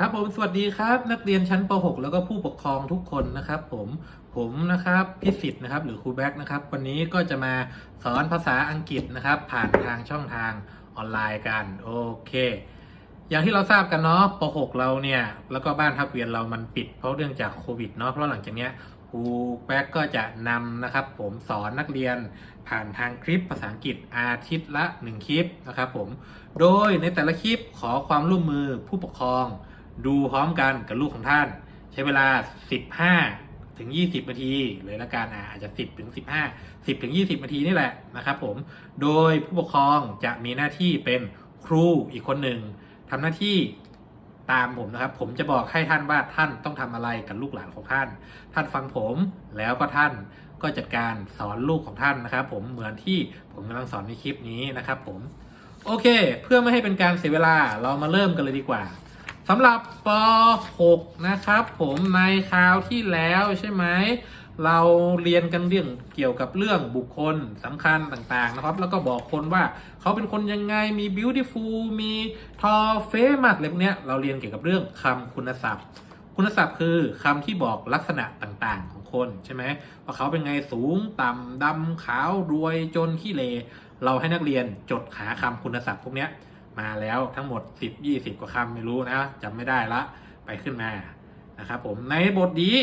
ครับผมสวัสดีครับ นักเรียนชั้นป .6 แล้วก็ผู้ปกครองทุกคนนะครับผมผมนะครับพิสิทธ์นะครับหรือครูแบ็กนะครับวันนี้ก็จะมาสอนภาษาอังกฤษนะครับ ผ่านทางช่องทางออนไลน์กันโอเค อย่างที่เราทราบกันเนาะป .6 เราเนี่ยแล้วก็บ้านทับเวียนเรามันปิด เพราะเรื่องจากโควิดเนาะเพราะหลังจากเนี้ยครูแบ็กก็จะนำนะครับ ผมสอนนักเรียนผ่านทางคลิปภาษาอังกฤษอาทิตย์ละ 1 คลิปนะครับผมโดยในแต่ละคลิปขอความร่วมมือผู้ปกครอง ดูพร้อมกันกับลูกของท่าน ใช้เวลา 15 ถึง 20 นาทีเลยละกันอาจจะ 10 ถึง 15 10 ถึง 20 นาทีนี่แหละนะครับผม โดยผู้ปกครองจะมีหน้าที่เป็นครูอีกคนหนึ่งทำหน้าที่ตามผมนะครับ ผมจะบอกให้ท่านว่าท่านต้องทำอะไรกับลูกหลานของท่าน ท่านฟังผมแล้วก็ท่านก็จัดการสอนลูกของท่านนะครับ ผมเหมือนที่ผมกำลังสอนในคลิปนี้นะครับ ผม โอเค เพื่อไม่ให้เป็นการเสียเวลาเรามาเริ่มกันเลยดีกว่า สำหรับป .6 นะครับ ผมในคราวที่แล้วใช่ไหมเราเรียนกันเรื่องเกี่ยวกับเรื่องบุคคลสำคัญต่างๆนะครับ แล้วก็บอกคนว่าเขาเป็นคนยังไงมี beautiful มี tall famous อะไรพวกเนี้ยเราเรียนเกี่ยวกับเรื่องคำคุณศัพท์ คุณศัพท์คือคำที่บอกลักษณะต่างๆของคนใช่ไหมว่าเขาเป็นไงสูงต่ำดำขาวรวยจนขี้เลเราให้นักเรียนจดหาคำคุณศัพท์พวกเนี้ย มาแล้วทั้งหมด 10 20 กว่าคำไม่รู้นะจำไม่ได้ละไปขึ้นมานะครับผมในบทนี้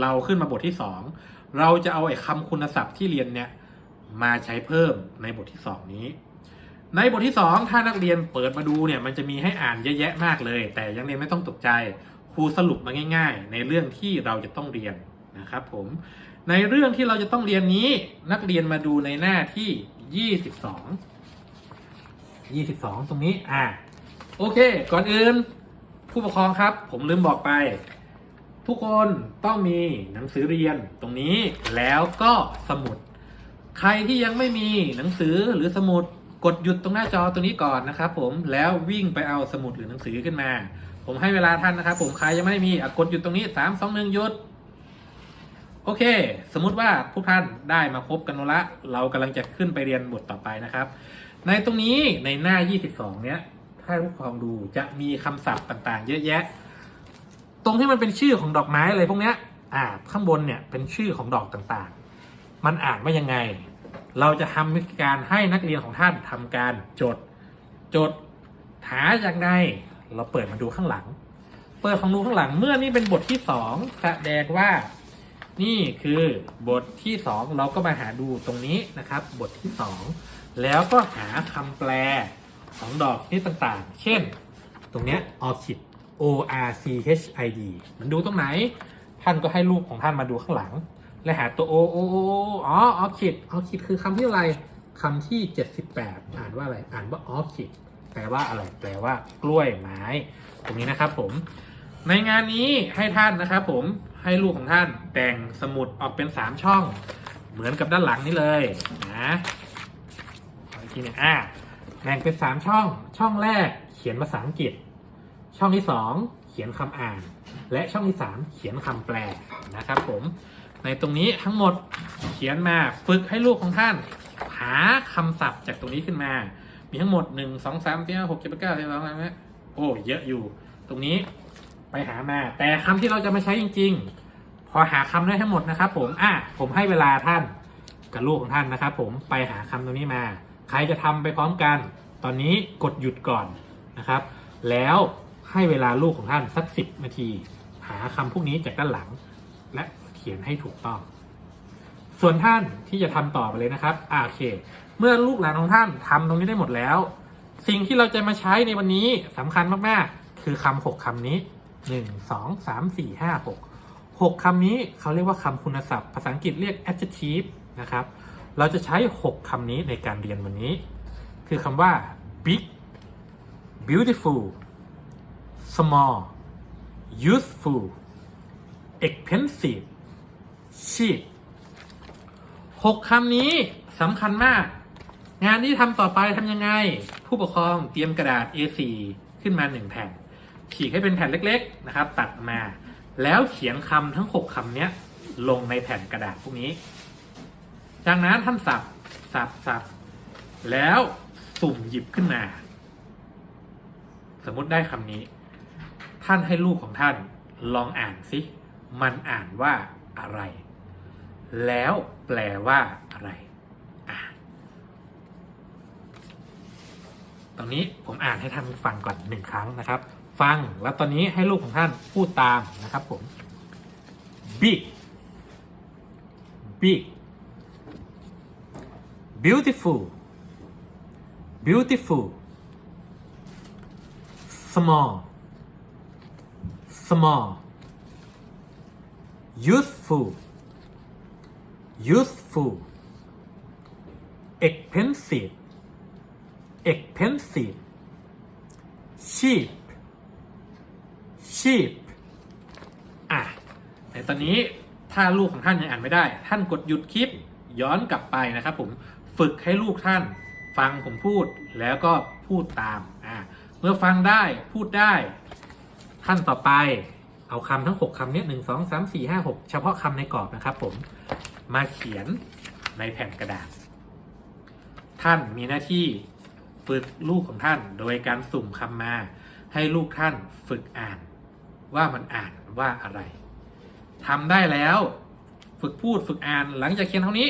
เราขึ้นมาบทที่ 2 เราจะเอาไอ้คำคุณศัพท์ที่เรียนเนี่ยมาใช้เพิ่มในบทที่ 2 นี้ ในบทที่ 2 ถ้านักเรียนเปิดมาดูเนี่ยมันจะมีให้อ่านเยอะแยะมากเลย แต่ยังเรียนไม่ต้องตกใจครูสรุปมาง่าย ๆ ในเรื่องที่เราจะต้องเรียนนะครับผมในเรื่องที่เราจะต้องเรียนนี้นักเรียนมาดูในหน้าที่ 22 22ตรงนี้ อ่า โอเค ก่อนอื่น ผู้ปกครองครับ ผมลืมบอกไป ทุกคนต้องมีหนังสือเรียนตรงนี้ แล้วก็สมุด ใครที่ยังไม่มีหนังสือหรือสมุดกดหยุดตรงหน้าจอตัวนี้ก่อนนะครับผมแล้ววิ่งไปเอาสมุดหรือหนังสือขึ้นมา ผมให้เวลาท่านนะครับ ผมใครยังไม่ได้มีกดหยุดตรงนี้3 2 1หนึ่งหยุดโอเค สมมุติว่าพวกท่านได้มาพบกันแล้วละ เรากำลังจะขึ้นไปเรียนบทต่อไปนะครับ ในตรงนี้ในหน้า 22 เนี้ย ถ้าผู้ปกครองดูจะมีคำศัพท์ต่างๆ เยอะแยะ ตรงที่มันเป็นชื่อของดอกไม้อะไรพวกเนี้ย อ่า ข้างบนเนี่ยเป็นชื่อของดอกต่างๆ มันอ่านว่ายังไง เราจะทำวิธีการให้นักเรียนของท่านทำการจด จดหาจากในเราเปิดมาดูข้างหลัง เปิดของดูข้างหลังเมื่อนี่เป็นบทที่สองแสดงว่า นี่คือบทที่สองเราก็มาหาดูตรงนี้นะครับ บทที่สอง แล้วก็หาคำแปลของดอกชนิดต่างๆ เช่น ตรงเนี้ย orchid o r c h i d มันดูตรงไหน ท่านก็ให้ลูกของท่านมาดูข้างหลัง และหาตัว o o o อ๋อ orchid orchid คือคำที่อะไรคำที่ 78 อ่านว่าอะไร อ่านว่า orchid แปลว่าอะไร แปลว่ากล้วยไม้ ตรงนี้นะครับผม ในงานนี้ให้ท่านนะครับผม ให้ลูกของท่านแต่งสมุดออกเป็น 3 ช่อง เหมือนกับด้านหลังนี้เลยนะ ทีหนึงอะแบ่งเป็น3ช่อง ช่องแรกเขียนภาษาอังกฤษ ช่องที่2เขียนคำอ่าน และช่องที่3เขียนคำแปลนะครับผม ในตรงนี้ทั้งหมดเขียนมาฝึกให้ลูกของท่าน หาคำศัพท์จากตรงนี้ขึ้นมา มีทั้งหมด1 2 3 4 6 7 8 9 10 11 12 13โอ้เยอะอยู่ ตรงนี้ไปหามา แต่คำที่เราจะมาใช้จริง ๆ พอหาคำได้ทั้งหมดนะครับผมอะผมให้เวลาท่านกับลูกของท่านนะครับผมไปหาคำตรงนี้มา ใครจะทำไปพร้อมกัน ตอนนี้กดหยุดก่อนนะครับ แล้วให้เวลาลูกของท่านสักสิบนาที หาคำพวกนี้จากด้านหลัง และเขียนให้ถูกต้อง ส่วนท่านที่จะทำต่อไปเลยนะครับโอเค เมื่อลูกหลานของท่านทำตรงนี้ได้หมดแล้ว สิ่งที่เราจะมาใช้ในวันนี้สำคัญมากๆ คือคำหกคำนี้หนึ่งสองสามสี่ห้าหกหกคำนี้เขาเรียกว่าคำคุณศัพท์ ภาษาอังกฤษเรียก adjective นะครับ เราจะใช้หกคำนี้ในการเรียนวันนี้ คือคำว่า big beautiful small useful expensive cheap หกคำนี้สำคัญมาก งานที่ทำต่อไปทำยังไง ผู้ปกครองเตรียมกระดาษ A4 ขึ้นมา 1 แผ่นฉีกให้เป็นแผ่นเล็กๆนะครับ ตัดมา แล้วเขียนคำทั้ง 6คำนี้ลงในแผ่นกระดาษพวกนี้ จากนั้นท่านสับสับสับแล้วสุ่มหยิบขึ้นมา สมมติได้คำนี้ ท่านให้ลูกของท่านลองอ่านสิมันอ่านว่าอะไร แล้วแปลว่าอะไรอะตรงนี้ผมอ่านให้ท่านฟังก่อนหนึ่งครั้งนะครับ ฟังแล้วตอนนี้ให้ลูกของท่านพูดตามนะครับผม big big beautiful beautiful small small useful useful expensive expensive cheap cheap อะแต่ตอนนี้ถ้าลูกของท่านยังอ่านไม่ได้ ท่านกดหยุดคลิปย้อนกลับไปนะครับผม ฝึกให้ลูกท่านฟังผมพูดแล้วก็พูดตามอะเมื่อฟังได้พูดได้ขั้นต่อไปเอาคำทั้ง 6คำเนี้หนึ่งสองสามสี่ห้าหกเฉพาะคำในกรอบนะครับ ผมมาเขียนในแผ่นกระดาษ ท่านมีหน้าที่ฝึกลูกของท่านโดยการสุ่มคำมา ให้ลูกท่านฝึกอ่าน ว่ามันอ่านว่าอะไรทำได้แล้ว ฝึกพูดฝึกอ่านหลังจากเขียนเท่านี้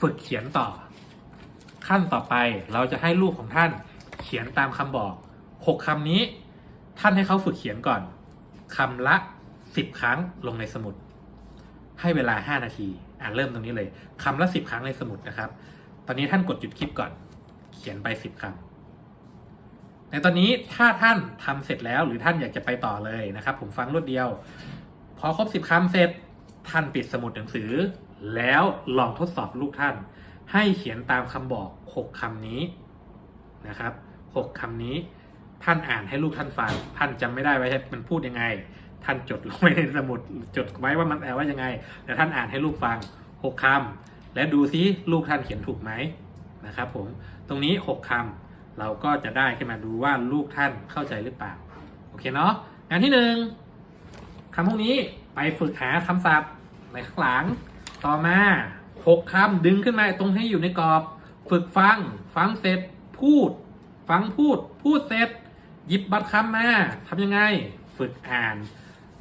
ฝึกเขียนต่อ ขั้นต่อไปเราจะให้ลูกของท่านเขียนตามคำบอกหกคำนี้ ท่านให้เขาฝึกเขียนก่อนคำละสิบครั้งลงในสมุด ให้เวลาห้านาที อ่านเริ่มตรงนี้เลยคำละสิบครั้งในสมุดนะครับ ตอนนี้ท่านกดหยุดคลิปก่อน เขียนไปสิบคำในตอนนี้ถ้าท่านทำเสร็จแล้วหรือท่านอยากจะไปต่อเลยนะครับ ผมฟังรวดเดียว พอครบสิบคำเสร็จท่านปิดสมุดหนังสือ แล้วลองทดสอบลูกท่าน ให้เขียนตามคำบอกหกคำนี้นะครับหกคำนี้ท่านอ่านให้ลูกท่านฟังท่านจำไม่ได้ว่ามันพูดยังไง ท่านจดลงไว้ในสมุดจดไว้ว่ามันแปลว่ายังไงแล้วท่านอ่านให้ลูกฟังหกคำและดูซิลูกท่านเขียนถูกไหมนะครับ ผมตรงนี้หกคำเราก็จะได้ขึ้นมาดูว่าลูกท่านเข้าใจหรือเปล่าโอเคเนาะงานที่หนึ่งคำพวกนี้ไปฝึกหาคำศัพท์ในข้างหลังต่อมา หกคำดึงขึ้นมาตรงให้อยู่ในกรอบ ฝึกฟัง ฟังเสร็จ พูด ฟังพูด พูดเสร็จ หยิบบัตรคำมาทำยังไง ฝึกอ่าน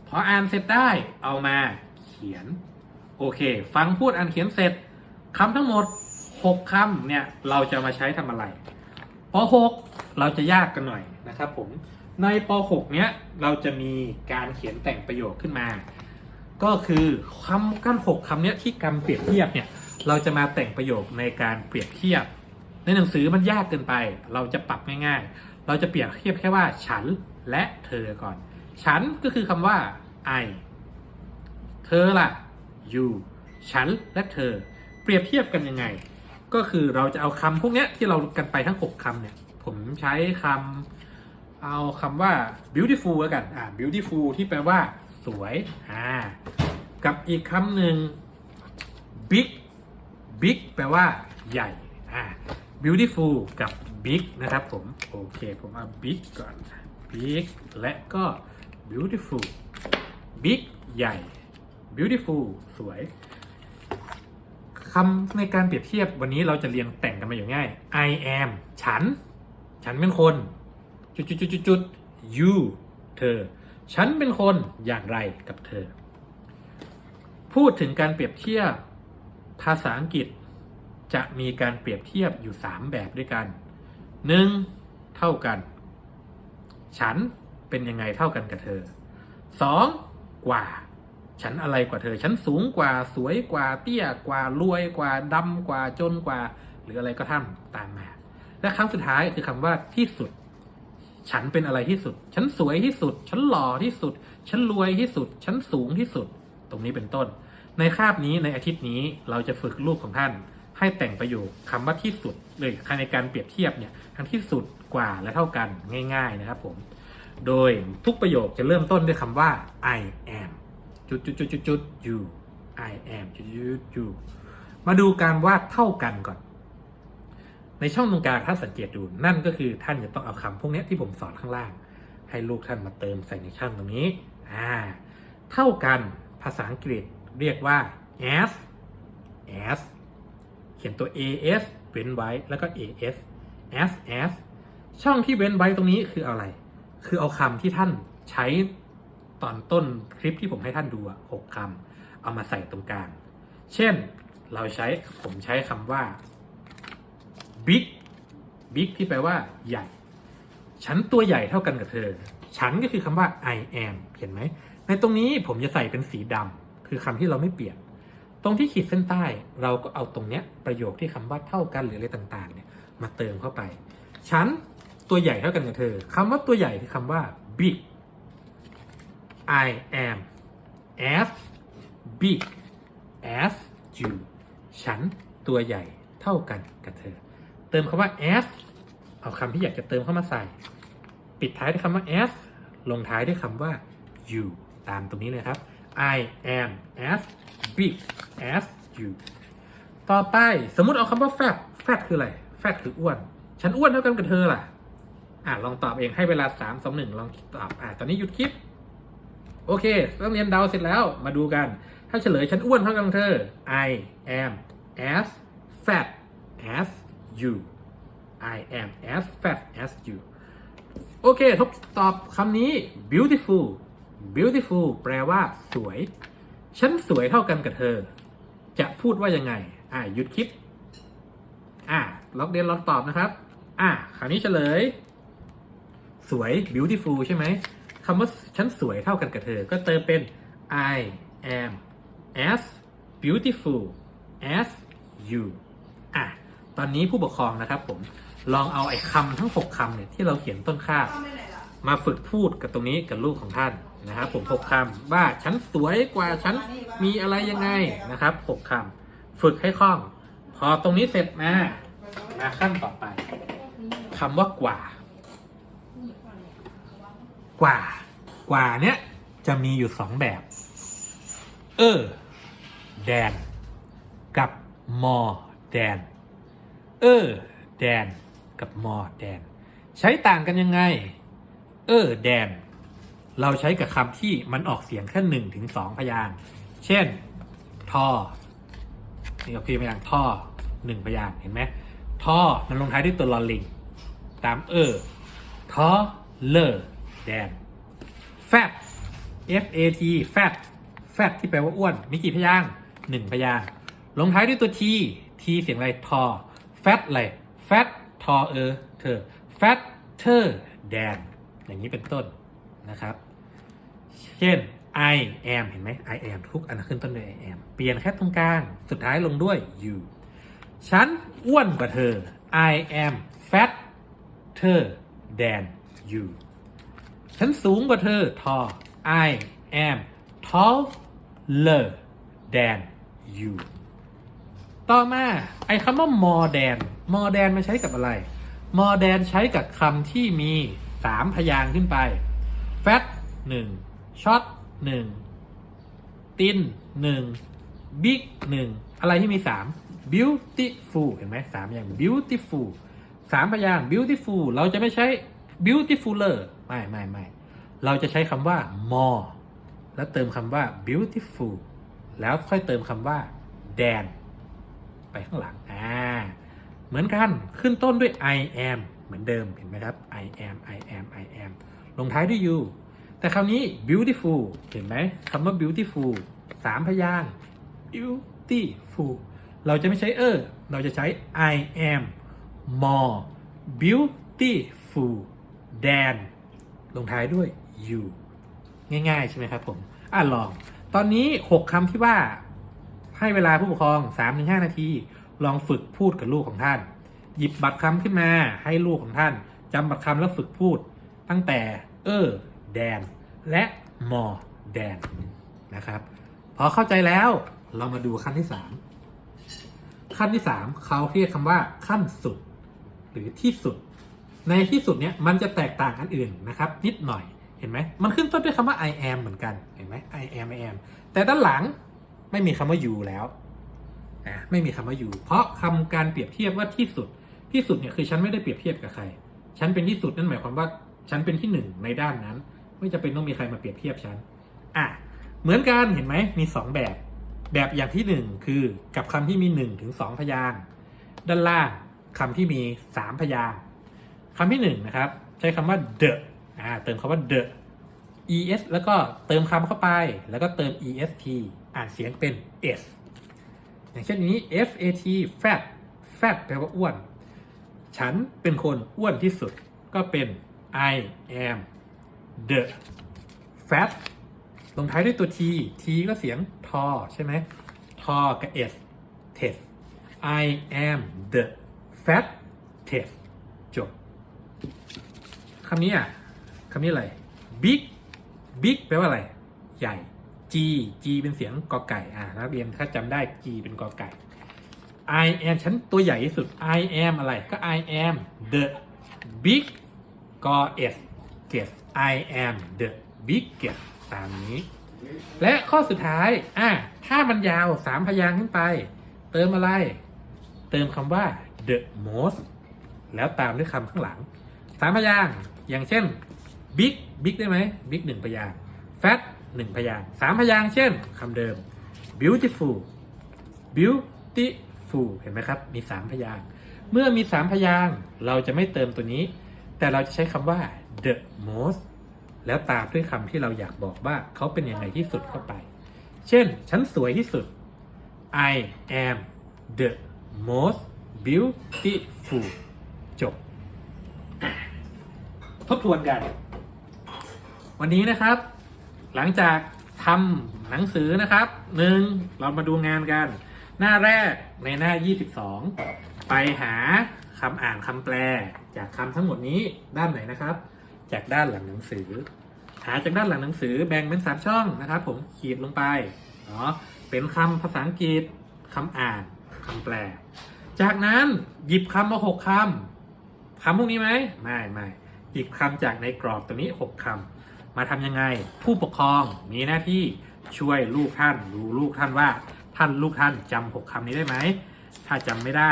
พออ่านเสร็จได้ เอามาเขียน โอเค ฟังพูดอ่านเขียนเสร็จคำทั้งหมดหกคำเนี่ย เราจะมาใช้ทำอะไรปหกเราจะยากกันหน่อยนะครับผม ในปหกเนี้ยเราจะมีการเขียนแต่งประโยคขึ้นมา ก็คือคำกันหกคำเนี้ยที่กำเปรียบเทียบเนี่ยเราจะมาแต่งประโยคในการเปรียบเทียบ ในหนังสือมันยากเกินไป เราจะปรับง่ายๆ เราจะเปรียบเทียบแค่ว่า ฉันและเธอก่อน ฉันก็คือคำว่า I เธอล่ะ you ฉันและเธอ เปรียบเทียบกันยังไง ก็คือเราจะเอาคำพวกเนี้ยที่เรากันไปทั้ง 6คำเนี่ยผมใช้คำเอาคำว่า beautiful แล้วกันอ่า beautiful ที่แปลว่า สวยอ่ากับอีกคำหนึ่ง big big แปลว่าใหญ่อ่า beautiful กับ big นะครับผม โอเค ผมเอา big ก่อน big และก็ beautiful big ใหญ่ beautiful สวยคำในการเปรียบเทียบวันนี้เราจะเรียนแต่งกันมาอย่างง่าย I am ฉัน ฉันเป็นคน จุดจุดจุดจุดจุด you เธอ ฉันเป็นคนอย่างไรกับเธอ พูดถึงการเปรียบเทียบภาษาอังกฤษ จะมีการเปรียบเทียบอยู่ 3 แบบด้วยกัน 1. เท่ากัน ฉันเป็นยังไงเท่ากันกับเธอ 2. กว่า ฉันอะไรกว่าเธอ ฉันสูงกว่าสวยกว่าเตี้ยกว่ารวยกว่าดำกว่าจนกว่า หรืออะไรก็ทำตามมา และครั้งสุดท้ายคือคำว่าที่สุด ฉันเป็นอะไรที่สุด ฉันสวยที่สุด ฉันหล่อที่สุด ฉันรวยที่สุด ฉันสูงที่สุด ตรงนี้เป็นต้น ในคาบนี้ในอาทิตย์นี้เราจะฝึกลูกของท่าน ให้แต่งประโยคคำว่าที่สุดเลยในการเปรียบเทียบเนี่ยทั้งที่สุดกว่าและเท่ากันง่าย ๆนะครับผม โดยทุกประโยคจะเริ่มต้นด้วยคำว่า I am จุดจุดจุดจุดจุด you I am จุดจุดจุดมาดูการวาดเท่ากันก่อน ในช่องตรงกลางถ้าสังเกตดูนั่นก็คือท่านจะต้องเอาคำพวกนี้ที่ผมสอนข้างล่าง ให้ลูกท่านมาเติมใส่ในช่องตรงนี้อ่าเท่ากันภาษาอังกฤษเรียกว่า as as เขียนตัว as เว้นไว้แล้วก็ as as as ช่องที่เว้นไว้ตรงนี้คืออะไร คือเอาคำที่ท่านใช้ตอนต้นคลิปที่ผมให้ท่านดูอะหกคำเอามาใส่ตรงกลาง เช่น เราใช้ผมใช้คำว่า big big ที่แปลว่าใหญ่ ฉันตัวใหญ่เท่ากันกับเธอ ฉันก็คือคำว่า I am เห็นไหม ในตรงนี้ผมจะใส่เป็นสีดำคือคำที่เราไม่เปลี่ยน ตรงที่ขีดเส้นใต้เราก็เอาตรงเนี้ยประโยคที่คำว่าเท่ากันหรืออะไรต่างๆเนี่ยมาเติมเข้าไป ฉันตัวใหญ่เท่ากันกับเธอคำว่าตัวใหญ่คือคำว่า big I am as big as you ฉันตัวใหญ่เท่ากันกับเธอ เติมคำว่า s เอาคำที่อยากจะเติมเข้ามาใส่ ปิดท้ายด้วยคำว่า s ลงท้ายด้วยคำว่า you ตามตรงนี้เลยครับ I am as big as you ต่อไปสมมุติเอาคำว่า fat fat คืออะไร fat คืออ้วน ฉันอ้วนเท่ากันกับเธอล่ะ อะลองตอบเองให้เวลา 3 2 1 ลองตอบ อะตอนนี้หยุดคลิป โอเคต้องเรียนเดาเสร็จแล้วมาดูกัน ถ้าเฉลยฉันอ้วนเท่ากันกับเธอ I am as fat as you I am as fat as you โอเค ทบตอบคำนี้ beautiful beautiful แปลว่า สวย ฉันสวยเท่ากันกับเธอ จะพูดว่ายังไง อะหยุดคลิปอะล็อกเรียนล็อกตอบนะครับ อะคราวนี้เฉลย สวย beautiful ใช่ไหมคำว่าฉันสวยเท่ากันกับเธอ ก็เติมเป็น I am as beautiful as you อะ ตอนนี้ผู้ปกครองนะครับผมลองเอาไอ้คำทั้ง 6คำเนี่ยที่เราเขียนต้นค่ามาฝึกพูดกับตรงนี้กับลูกของท่านนะครับผมหกคำว่าฉันสวยกว่าฉันมีอะไรยังไงนะครับหกคำฝึกให้คล่อง พอตรงนี้เสร็จมามาขั้นต่อไปคำว่ากว่า กว่า กว่าเนี้ยจะมีอยู่สองแบบ เออ แดน กับมอแดน เออ แดน กับมอแดน ใช้ต่างกันยังไง เออ แดน เราใช้กับคำที่มันออกเสียงแค่หนึ่งถึงสองพยางเช่นทอนี่ก็คือพยางท่อหนึ่งพยางเห็นไหมท่อมันลงท้ายด้วยตัวลอลิง ตามเออทอเลอแดน fat f a t fat fat ที่แปลว่าอ้วน มีกี่พยางหนึ่งพยางลงท้ายด้วยตัว t t เสียงอะไรทอ fat อะไร fat ทอเออเธอ fat เธอแดนอย่างนี้เป็นต้นนะครับ เช่น I am เห็นไหม I am ทุกอันขึ้นต้นด้วย I am เปลี่ยนแค่ตรงกลาง สุดท้ายลงด้วย you ฉันอ้วนกว่าเธอ I am fat เธอ than you ฉันสูงกว่าเธอทอ I am taller than you ต่อมาไอ้คำว่า more than more than มันใช้กับอะไร more than ใช้กับคำที่มีสามพยางค์ขึ้นไป fat หนึ่ง short หนึ่ง thin หนึ่ง big หนึ่งอะไรที่มีสาม beautiful เห็นไหมสามอย่าง beautiful สามพยางค์ beautiful เราจะไม่ใช้ beautifuler ไม่ไม่ไม่เราจะใช้คำว่า more แล้วเติมคำว่า beautiful แล้วค่อยเติมคำว่า than ไปข้างหลังอ่าเหมือนกันขึ้นต้นด้วย I am เหมือนเดิมเห็นไหมครับ I am I am I am ลงท้ายด้วย you แต่คราวนี้ beautiful เห็นไหมคำว่า beautiful สามพยาง beautiful เราจะไม่ใช้เออ เราจะใช้ I am more beautiful than ลงท้ายด้วย you ง่าย ๆ ใช่ไหมครับผม อะลอง ตอนนี้ 6คำที่ว่า ให้เวลาผู้ปกครอง 3-5 นาที ลองฝึกพูดกับลูกของท่าน หยิบบัตรคำขึ้นมาให้ลูกของท่านจำบัตรคำแล้วฝึกพูด ตั้งแต่ เออ แดน และมอแดนนะครับ พอเข้าใจแล้วเรามาดูขั้นที่ 3 ขั้นที่ 3 เขาเรียกคำว่า ขั้นสุด หรือที่สุด ในที่สุดเนี้ยมันจะแตกต่างอันอื่นนะครับ นิดหน่อยเห็นไหมมันขึ้นต้นด้วยคำว่า I am เหมือนกันเห็นไหม I am I am แต่ด้านหลัง ไม่มีคำว่า you แล้วอะไม่มีคำว่า you เพราะคำการเปรียบเทียบว่าที่สุดที่สุดเนี่ยคือฉันไม่ได้เปรียบเทียบกับใคร ฉันเป็นที่สุดนั่นหมายความว่าฉันเป็นที่หนึ่งในด้านนั้น ไม่จะเป็นต้องมีใครมาเปรียบเทียบฉันอะเหมือนกันเห็นไหมมีสองแบบ แบบอย่างที่หนึ่งคือกับคำที่มีหนึ่งถึงสองพยางค์ด้านล่างคำที่มีสามพยางค์คำที่หนึ่งนะครับใช้คำว่า the อะอ่าเติมคำว่า the es แล้วก็เติมคำเข้าไปแล้วก็เติม est อ่านเสียงเป็น s อย่างเช่นนี้ fat fat fat แปลว่าอ้วน ฉันเป็นคนอ้วนที่สุดก็เป็น I am the fat ลงท้ายด้วยตัว t t ก็เสียงทอใช่ไหมทอกับ s test I am the fat test จบคำนี้อะคำนี้อะไร big big แปลว่าอะไร ใหญ่ g g เป็นเสียงกอไก่อ่านักเรียนถ้าจำได้ g เป็นกอไก่ I am ฉันตัวใหญ่ที่สุด I am อะไรก็ I am the big กอ s guest I am the biggest ตามนี้ และข้อสุดท้ายอะถ้ามันยาวสามพยางค์ขึ้นไป เติมอะไร เติมคำว่า the most แล้วตามด้วยคำข้างหลังสามพยางค์อย่างเช่น big big ได้ไหม big หนึ่งพยางค์ fat หนึ่งพยางค์สามพยางค์เช่นคำเดิม beautiful beautiful เห็นไหมครับ มีสามพยางค์เมื่อมีสามพยางค์เราจะไม่เติมตัวนี้ แต่เราจะใช้คำว่า the most แล้วตามด้วยคำที่เราอยากบอกว่าเขาเป็นยังไงที่สุดเข้าไป เช่น ฉันสวยที่สุด I am the most beautiful จบ ทบทวนกัน วันนี้นะครับ หลังจากทำหนังสือนะครับหนึ่งเรามาดูงานกัน หน้าแรกในหน้า 22 ไปหาคำอ่านคำแปล จากคำทั้งหมดนี้ด้านไหนนะครับ จากด้านหลังหนังสือ หาจากด้านหลังหนังสือแบ่งเป็นสามช่องนะครับ ผมขีดลงไปเนาะเป็นคำภาษาอังกฤษคำอ่านคำแปล จากนั้นหยิบคำมาหกคำคำพวกนี้ไหมไม่ไม่หยิบคำจากในกรอบตัวนี้หกคำ มาทำยังไง ผู้ปกครองมีหน้าที่ช่วยลูกท่านดูลูกท่านว่าท่านลูกท่านจำหกคำนี้ได้ไหม ถ้าจำไม่ได้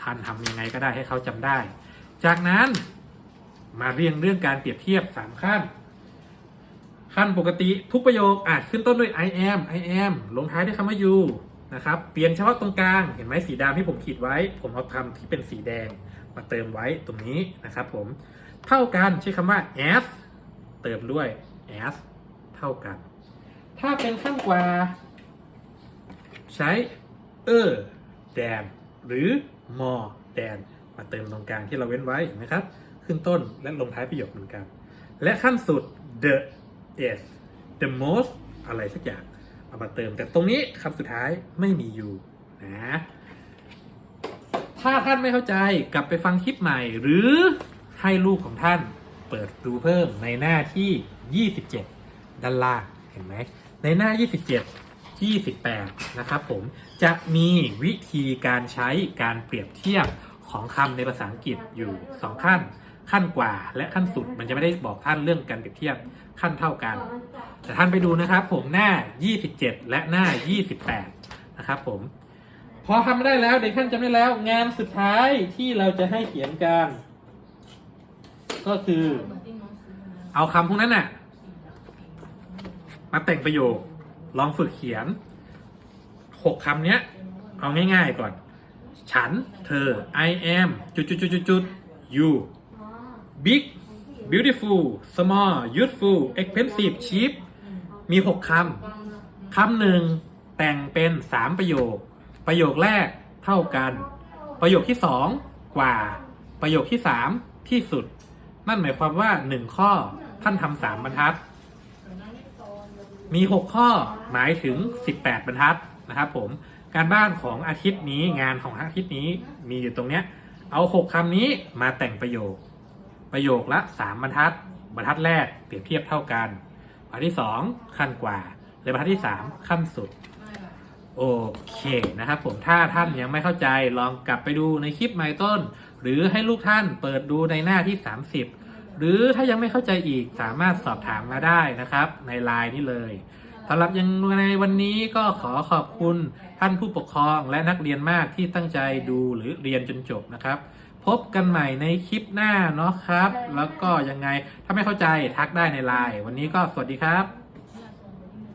ท่านทำยังไงก็ได้ให้เขาจำได้ จากนั้นมาเรียงเรื่องการเปรียบเทียบสามขั้น ขั้นปกติทุกประโยคอาจขึ้นต้นด้วย I am I am ลงท้ายด้วยคำว่า you นะครับ เปลี่ยนเฉพาะตรงกลาง เห็นไหมสีดำที่ผมขีดไว้ ผมเอาคำที่เป็นสีแดงมาเติมไว้ตรงนี้นะครับผม เท่ากันใช้คำว่า as เติมด้วย as เท่ากัน ถ้าเป็นขั้นกว่า ใช้ er than หรือ more than มาเติมตรงกลางที่เราเว้นไว้เห็นไหมครับ ขึ้นต้นและลงท้ายประโยคเหมือนกัน และขั้นสุด the is the most อะไรสักอย่าง เอามาเติมแต่ตรงนี้คำสุดท้ายไม่มี you นะถ้าท่านไม่เข้าใจกลับไปฟังคลิปใหม่ หรือให้ลูกของท่าน เปิดดูเพิ่มในหน้าที่ 27 ด้านล่างเห็นไหมในหน้า 27 28 นะครับผมจะมีวิธีการใช้การเปรียบเทียบของคำในภาษาอังกฤษอยู่ 2 ขั้น ขั้นกว่าและขั้นสุดมันจะไม่ได้บอกท่านเรื่องการเปรียบเทียบขั้นเท่ากัน แต่ท่านไปดูนะครับผมหน้า 27 และหน้า 28 นะครับผมพอทำได้แล้วเด็กท่านจำได้แล้ว งานสุดท้ายที่เราจะให้เขียนกัน ก็คือ เอาคำพวกนั้นน่ะ มาแต่งประโยค ลองฝึกเขียนหกคำเนี้ย เอาง่ายๆก่อน ฉัน เธอ I am จุดจุดจุดจุดจุด you big beautiful small useful expensive cheap มีหกคำ คำหนึ่งแต่งเป็นสามประโยค ประโยคแรกเท่ากัน ประโยคที่สองกว่า ประโยคที่สามที่สุด นั่นหมายความว่าหนึ่งข้อท่านทำสามบรรทัด มีหกข้อหมายถึงสิบแปดบรรทัดนะครับผมการบ้านของอาทิตย์นี้งานของอาทิตย์นี้มีอยู่ตรงเนี้ยเอาหกคำนี้มาแต่งประโยค ประโยคละสามบรรทัด บรรทัดแรกเปรียบเทียบเท่ากันบรรทัดที่สองขั้นกว่าและบรรทัดที่สามขั้นสุดโอเคนะครับผมถ้าท่านยังไม่เข้าใจลองกลับไปดูในคลิปใหม่ต้น หรือให้ลูกท่านเปิดดูในหน้าที่ 30 หรือถ้ายังไม่เข้าใจอีกสามารถสอบถามมาได้นะครับ ในไลน์นี่เลยสำหรับยังในวันนี้ก็ขอขอบคุณท่านผู้ปกครองและนักเรียนมากที่ตั้งใจดูหรือเรียนจนจบนะครับ พบกันใหม่ในคลิปหน้าเนาะครับ แล้วก็ยังไงถ้าไม่เข้าใจทักได้ในไลน์วันนี้ก็สวัสดีครับ